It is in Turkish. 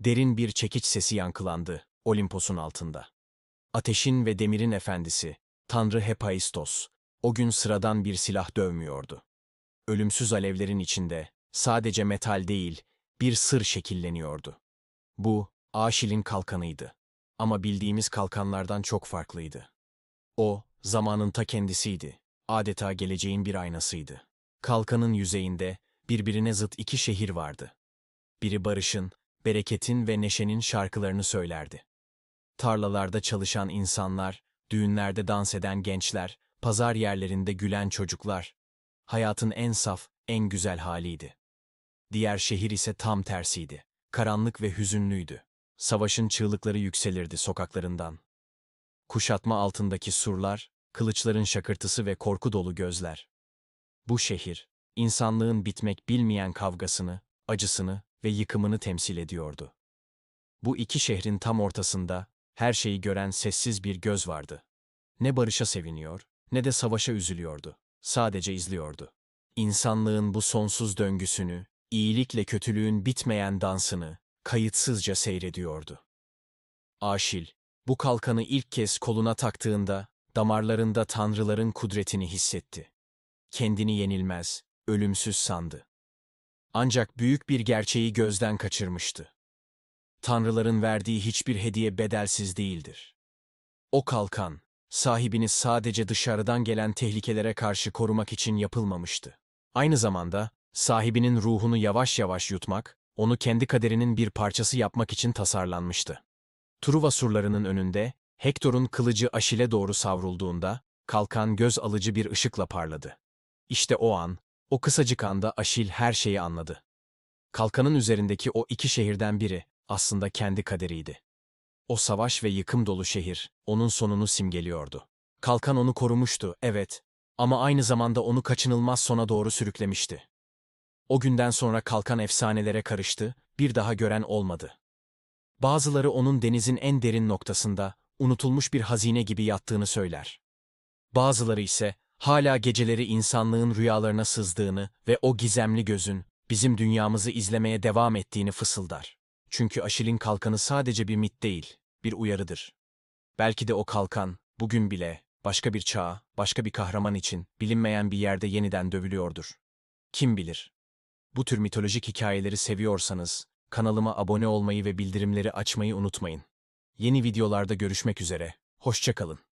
derin bir çekiç sesi yankılandı Olimpos'un altında. Ateşin ve demirin efendisi, Tanrı Hephaistos, o gün sıradan bir silah dövmüyordu. Ölümsüz alevlerin içinde, sadece metal değil, bir sır şekilleniyordu. Bu, Aşil'in kalkanıydı. Ama bildiğimiz kalkanlardan çok farklıydı. O, zamanın ta kendisiydi. Adeta geleceğin bir aynasıydı. Kalkanın yüzeyinde birbirine zıt iki şehir vardı. Biri barışın, bereketin ve neşenin şarkılarını söylerdi. Tarlalarda çalışan insanlar, düğünlerde dans eden gençler, pazar yerlerinde gülen çocuklar. Hayatın en saf, en güzel haliydi. Diğer şehir ise tam tersiydi. Karanlık ve hüzünlüydü. Savaşın çığlıkları yükselirdi sokaklarından. Kuşatma altındaki surlar, kılıçların şakırtısı ve korku dolu gözler. Bu şehir, insanlığın bitmek bilmeyen kavgasını, acısını ve yıkımını temsil ediyordu. Bu iki şehrin tam ortasında, her şeyi gören sessiz bir göz vardı. Ne barışa seviniyor, ne de savaşa üzülüyordu. Sadece izliyordu. İnsanlığın bu sonsuz döngüsünü, iyilikle kötülüğün bitmeyen dansını, kayıtsızca seyrediyordu. Aşil, bu kalkanı ilk kez koluna taktığında, damarlarında tanrıların kudretini hissetti. Kendini yenilmez, ölümsüz sandı. Ancak büyük bir gerçeği gözden kaçırmıştı. Tanrıların verdiği hiçbir hediye bedelsiz değildir. O kalkan, sahibini sadece dışarıdan gelen tehlikelere karşı korumak için yapılmamıştı. Aynı zamanda, sahibinin ruhunu yavaş yavaş yutmak, onu kendi kaderinin bir parçası yapmak için tasarlanmıştı. Truva surlarının önünde, Hektor'un kılıcı Aşil'e doğru savrulduğunda, kalkan göz alıcı bir ışıkla parladı. İşte o an, o kısacık anda Aşil her şeyi anladı. Kalkanın üzerindeki o iki şehirden biri, aslında kendi kaderiydi. O savaş ve yıkım dolu şehir, onun sonunu simgeliyordu. Kalkan onu korumuştu, evet, ama aynı zamanda onu kaçınılmaz sona doğru sürüklemişti. O günden sonra kalkan efsanelere karıştı, bir daha gören olmadı. Bazıları onun denizin en derin noktasında, unutulmuş bir hazine gibi yattığını söyler. Bazıları ise, hala geceleri insanlığın rüyalarına sızdığını ve o gizemli gözün, bizim dünyamızı izlemeye devam ettiğini fısıldar. Çünkü Aşil'in kalkanı sadece bir mit değil, bir uyarıdır. Belki de o kalkan, bugün bile, başka bir çağ, başka bir kahraman için, bilinmeyen bir yerde yeniden dövülüyordur. Kim bilir? Bu tür mitolojik hikayeleri seviyorsanız, kanalıma abone olmayı ve bildirimleri açmayı unutmayın. Yeni videolarda görüşmek üzere, hoşçakalın.